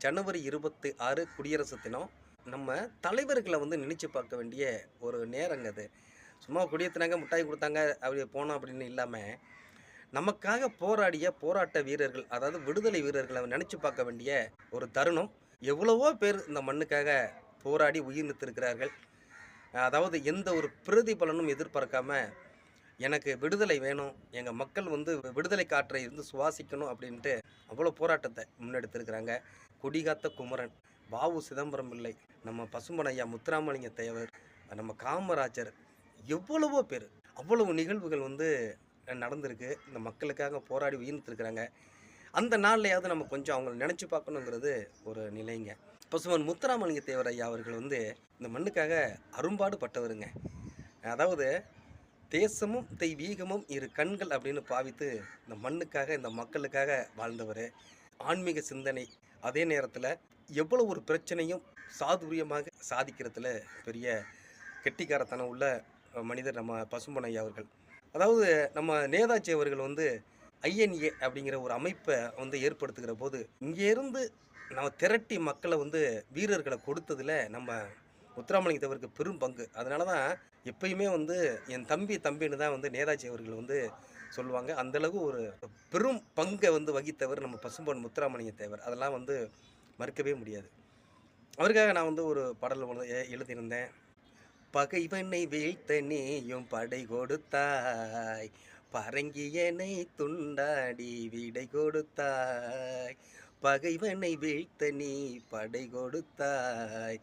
ஜனவரி இருபத்தி ஆறு குடியரசு தினம் நம்ம தலைவர்களை வந்து நினைச்சு பார்க்க வேண்டிய ஒரு நேரங்க அது. சும்மா குடியத்தினாங்க மிட்டாய் கொடுத்தாங்க அப்படி போனோம் அப்படின்னு இல்லாமல் நமக்காக போராடிய போராட்ட வீரர்கள் அதாவது விடுதலை வீரர்களை நினச்சி பார்க்க வேண்டிய ஒரு தருணம். எவ்வளவோ பேர் இந்த மண்ணுக்காக போராடி உயிர் நிறுத்திருக்கிறார்கள் அதாவது எந்த ஒரு பிரதிபலனும் எதிர்பார்க்காம எனக்கு விடுதலை வேணும் எங்கள் மக்கள் வந்து விடுதலை காற்றை இருந்து சுவாசிக்கணும் அப்படின்ட்டு அவ்வளோ போராட்டத்தை முன்னெடுத்திருக்கிறாங்க. கொடிகாத்த குமரன் பாவு சிதம்பரம் பிள்ளை நம்ம பசும்பனையா முத்துராமலிங்க தேவர் நம்ம காமராஜர் எவ்வளவோ பேர். அவ்வளவு நிகழ்வுகள் வந்து நடந்திருக்கு. இந்த மக்களுக்காக போராடி உயிர்ந்துருக்குறாங்க. அந்த நாள்லையாவது நம்ம கொஞ்சம் அவங்கள நினச்சி பார்க்கணுங்கிறது ஒரு நிலைங்க. பசுமன் முத்துராமலிங்க தேவர் ஐயா அவர்கள் வந்து இந்த மண்ணுக்காக அரும்பாடு பட்டவருங்க அதாவது தேசமும் தெய்வீகமும் இரு கண்கள் அப்படின்னு பாவித்து இந்த மண்ணுக்காக இந்த மக்களுக்காக வாழ்ந்தவர். ஆன்மீக சிந்தனை. அதே நேரத்தில் எவ்வளோ ஒரு பிரச்சனையும் சாதுரியமாக சாதிக்கிறதுல பெரிய கெட்டிக்காரத்தனம் உள்ள மனிதர் நம்ம பசும்பனையா அவர்கள். அதாவது நம்ம நேதாஜி அவர்கள் வந்து ஐஎன்ஏ அப்படிங்கிற ஒரு அமைப்பை வந்து ஏற்படுத்துகிற போது இங்கேருந்து நம்ம திரட்டி மக்களை வந்து வீரர்களை கொடுத்ததில் நம்ம முத்துராமலிங்க தேவருக்கு பெரும் பங்கு. அதனால தான் எப்பயுமே வந்து என் தம்பி தம்பின்னு தான் வந்து நேதாஜி அவர்கள் வந்து சொல்லுவாங்க. அந்தளவு ஒரு பெரும் பங்கை வந்து வகித்தவர் நம்ம பசும்பொன் முத்துராமலிங்க தேவர் அதெல்லாம் வந்து மறுக்கவே முடியாது. அவருக்காக நான் வந்து ஒரு பாடல் எழுதியிருந்தேன். பகைவனை வீழ்த்த நீயும் படை கொடுத்தாய். பரங்கியனை துண்டாடி விடை கொடுத்தாய். பகைவனை வீழ்த்த நீ படை கொடுத்தாய்.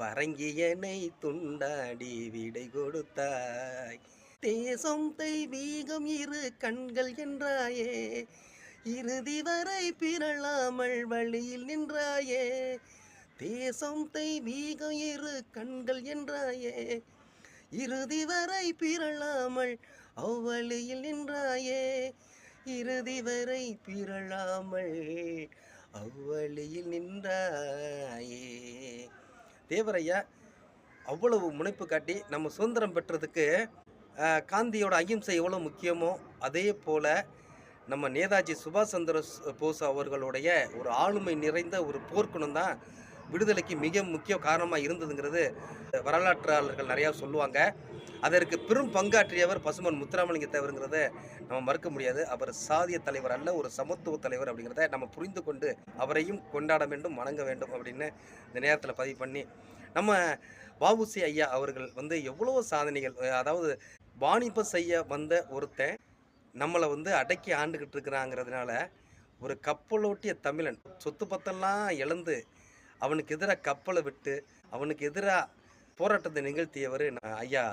பரங்கியனை துண்டாடி விடை கொடுத்தாய். தேசம் தெய்வீகம் இரு கண்கள் என்றாயே இறுதி வரை பிறளாமல் வழியில் நின்றாயே. தேசம் தெய்வீகம் இரு கண்கள் என்றாயே இறுதி வரை பிறளாமல் அவ்வழியில் நின்றாயே. இறுதி வரை பிறளாமல் அவ்வழியில் நின்றாயே. தேவரையா அவ்வளவு முனைப்பு காட்டி நம்ம சுதந்திரம் பெற்றதுக்கு காந்தியோட அகிம்சை எவ்வளோ முக்கியமோ அதே போல் நம்ம நேதாஜி சுபாஷ் சந்திர போஸ் அவர்களுடைய ஒரு ஆளுமை நிறைந்த ஒரு போர்க்குணம் தான் விடுதலைக்கு மிக முக்கிய காரணமாக இருந்ததுங்கிறது வரலாற்றாளர்கள் நிறையா சொல்லுவாங்க. அதற்கு பெரும் பங்காற்றியவர் பசுமன் முத்துராமலிங்க தேவருங்கிறத நம்ம மறுக்க முடியாது. அவர் சாதிய தலைவர் அல்ல ஒரு சமத்துவ தலைவர் அப்படிங்கிறத நம்ம புரிந்து கொண்டு அவரையும் கொண்டாட வேண்டும் வணங்க வேண்டும் அப்படின்னு இந்த நேரத்தில் பதிவு பண்ணி நம்ம வாவுசி ஐயா அவர்கள் வந்து எவ்வளோ சாதனைகள் அதாவது வாணிபம் செய்ய வந்த ஒருத்தன் நம்மளை வந்து அடக்கி ஆண்டுகிட்டு இருக்கிறாங்கிறதுனால ஒரு கப்பலோட்டிய தமிழன் சொத்து பத்தெல்லாம் இழந்து அவனுக்கு எதிராக கப்பலை விட்டு அவனுக்கு எதிராக போராட்டத்தை நிகழ்த்தியவர் ஐயா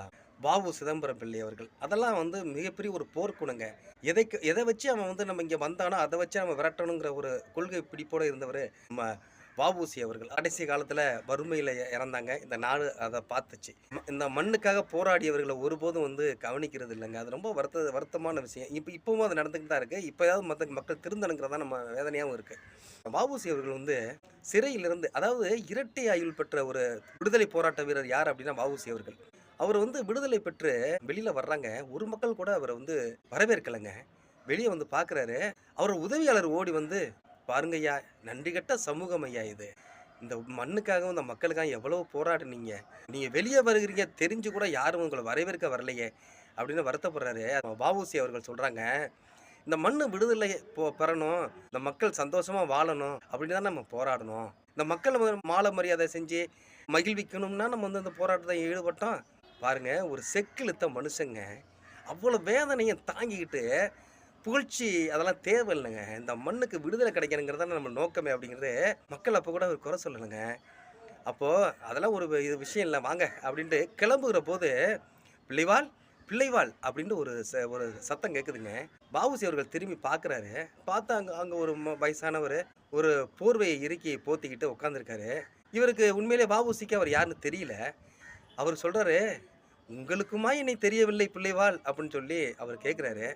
வாவு சிதம்பரம் பிள்ளை அவர்கள். அதெல்லாம் வந்து மிகப்பெரிய ஒரு போர்க்குணங்க. எதை எதை வச்சு அவன் வந்து நம்ம இங்கே வந்தானோ அதை வச்சு நம்ம விரட்டணுங்கிற ஒரு கொள்கை பிடிப்போடு இருந்தவர் நம்ம வாவூசி அவர்கள். கடைசி காலத்தில் வறுமையில் இறந்தாங்க. இந்த நாடு அதை பார்த்துச்சு. இந்த மண்ணுக்காக போராடியவர்களை ஒருபோதும் வந்து கவனிக்கிறது இல்லைங்க. அது ரொம்ப வருத்த வருத்தமான விஷயம். இப்போ இப்போவும் அது நடந்துக்கிட்டு தான் இருக்குது இப்போயாவது மற்ற மக்கள் திருந்தணுங்கிறதா நம்ம வேதனையாகவும் இருக்குது வாவூசி அவர்கள் வந்து சிறையிலிருந்து அதாவது இரட்டை ஆயுள் பெற்ற ஒரு விடுதலை போராட்ட வீரர் யார் அப்படின்னா வாவூசி அவர்கள். அவர் வந்து விடுதலை பெற்று வெளியில் வர்றாங்க. ஒரு மக்கள் கூட அவரை வந்து வரவேற்கலைங்க. வெளியே வந்து பார்க்குறாரு அவர் உதவியாளர் ஓடி வந்து பாருங்க ஐயா நன்றி கட்ட சமூகம் ஐயா இது. இந்த மண்ணுக்காகவும் இந்த மக்களுக்காக எவ்வளோ போராடினீங்க. நீங்கள் வெளியே வருகிறீங்க தெரிஞ்சு கூட யாரும் உங்களை வரவேற்க வரலையே. அப்படின்னு வருத்தப்படுறாரு. பாபுசி அவர்கள் சொல்கிறாங்க இந்த மண்ணு விடுதலை போ பெறணும். இந்த மக்கள் சந்தோஷமாக வாழணும். அப்படின்னு தான் நம்ம போராடணும். இந்த மக்களை வந்து மாலை மரியாதை செஞ்சு மகிழ்விக்கணும்னா நம்ம வந்து இந்த போராட்டத்தை ஈடுபட்டோம். பாருங்க ஒரு செக்கிழுத்த மனுஷங்க அவ்வளோ வேதனையை தாங்கிக்கிட்டு புகழ்ச்சி அதெல்லாம் தேவையில்லைங்க. இந்த மண்ணுக்கு விடுதலை கிடைக்கணுங்கிறது தான் நம்ம நோக்கமே அப்படிங்கிறது மக்கள் அப்போ கூட ஒரு குறை சொல்லலைங்க. அப்போது அதெல்லாம் ஒரு இது விஷயம் இல்லை வாங்க அப்படின்ட்டு கிளம்புகிற போது பிள்ளைவாள் பிள்ளைவாள் அப்படின்ட்டு ஒரு ச ஒரு சத்தம் கேட்குதுங்க பாபுசி அவர்கள் திரும்பி பார்க்குறாரு பார்த்தா அங்கே அங்கே ஒரு ம- வயசானவர் ஒரு போர்வையை இறுக்கி போத்திக்கிட்டு உட்காந்துருக்காரு இவருக்கு உண்மையிலே பாபுசிக்கு அவர் யாருன்னு தெரியல. அவர் சொல்கிறாரு உங்களுக்குமா என்னை தெரியவில்லை பிள்ளைவாள்? அப்படின்னு சொல்லி அவர் கேட்குறாரு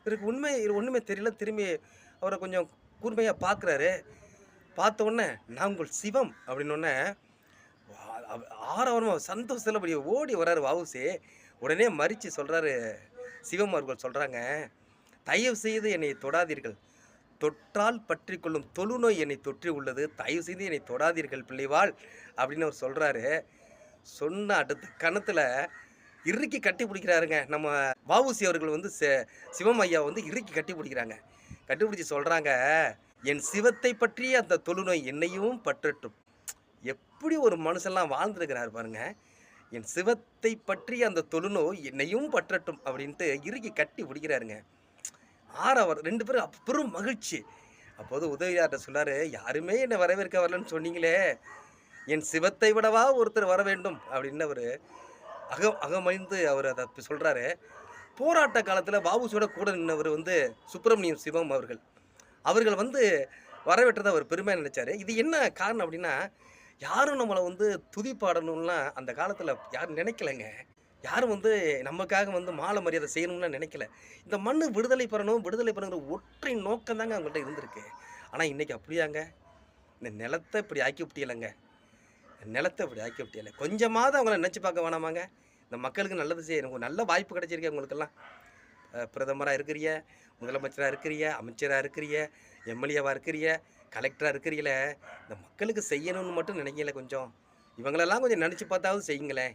இவருக்கு உண்மை ஒன்றுமே தெரியல. திரும்பி அவரை கொஞ்சம் கூர்மையாக பார்க்குறாரு பார்த்த உடனே நான் உங்கள் சிவம். அப்படின்னொடனே ஆரவரமாக சந்தோஷத்தில் அப்படி ஓடி வர்றாரு வாவுசி உடனே மறித்து சொல்கிறாரு சிவம் அவர்கள் சொல்கிறாங்க தயவு செய்து என்னை தொடாதீர்கள். தொற்றால் பற்றி கொள்ளும் தொழுநோய் என்னை தொற்றி உள்ளது. தயவு செய்து என்னை தொடாதீர்கள் பிள்ளைவாள். அப்படின்னு அவர் சொல்கிறாரு சொன்ன அடுத்த கணத்தில் இறுக்கி கட்டி பிடிக்கிறாருங்க. நம்ம வஉசி அவர்கள் வந்து சிவம் ஐயா வந்து இறுக்கி கட்டி பிடிக்கிறாங்க. கட்டி பிடிச்சி சொல்கிறாங்க என் சிவத்தை பற்றிய அந்த தொழுநோய் என்னையும் பற்றட்டும். எப்படி ஒரு மனுஷெல்லாம் வாழ்ந்துருக்கிறார் பாருங்க. என் சிவத்தை பற்றி அந்த தொழுநோய் என்னையும் பற்றட்டும் அப்படின்ட்டு இறுக்கி கட்டி பிடிக்கிறாருங்க. ஆறவர் ரெண்டு பேரும் பெரும் மகிழ்ச்சி. அப்போது உதவியார்கிட்ட சொல்லாரு யாருமே என்னை வரவேற்க வரலன்னு சொன்னீங்களே. என் சிவத்தை விடவா ஒருத்தர் வர வேண்டும் அப்படின்னு அவர் அக அகமைந்து அவர் அதை சொல்கிறாரு போராட்ட காலத்தில் பாபுசியோட கூட நின்றவர் வந்து சுப்பிரமணியம் சிவம் அவர்கள். அவர்கள் வந்து வரவேற்றதை அவர் பெருமையாக நினச்சார். இது என்ன காரணம் அப்படின்னா யாரும் நம்மளை வந்து துதி பாடணும்லாம் அந்த காலத்தில் யாரும் நினைக்கலைங்க. யாரும் வந்து நமக்காக வந்து மாலை மரியாதை செய்யணும்லாம் நினைக்கல. இந்த மண் விடுதலை பெறணும் விடுதலை பெறணுங்கிற ஒற்றை நோக்கம் தாங்க அவங்கள்ட்ட இருந்திருக்கு. ஆனால் இன்றைக்கி அப்படியாங்க. இந்த நிலத்தை இப்படி ஆக்கி விட்டியலைங்க நிலத்தை அப்படி ஆக்கி விட்டியல கொஞ்சமாவது அவங்கள நினச்சி பார்க்க வேணாமாங்க. இந்த மக்களுக்கு நல்லது செய்யணும் உங்களுக்கு நல்ல வாய்ப்பு கிடைச்சிருக்கு உங்களுக்கெல்லாம். பிரதமராக இருக்கிறிய முதலமைச்சராக இருக்கிறிய அமைச்சராக இருக்கிறிய எம்எல்ஏவாக இருக்கிறிய கலெக்டராக இருக்கிறீங்களே இந்த மக்களுக்கு செய்யணும்னு மட்டும் நினைக்கல கொஞ்சம். இவங்களெல்லாம் கொஞ்சம் நினச்சி பார்த்தாவது செய்யுங்களேன்.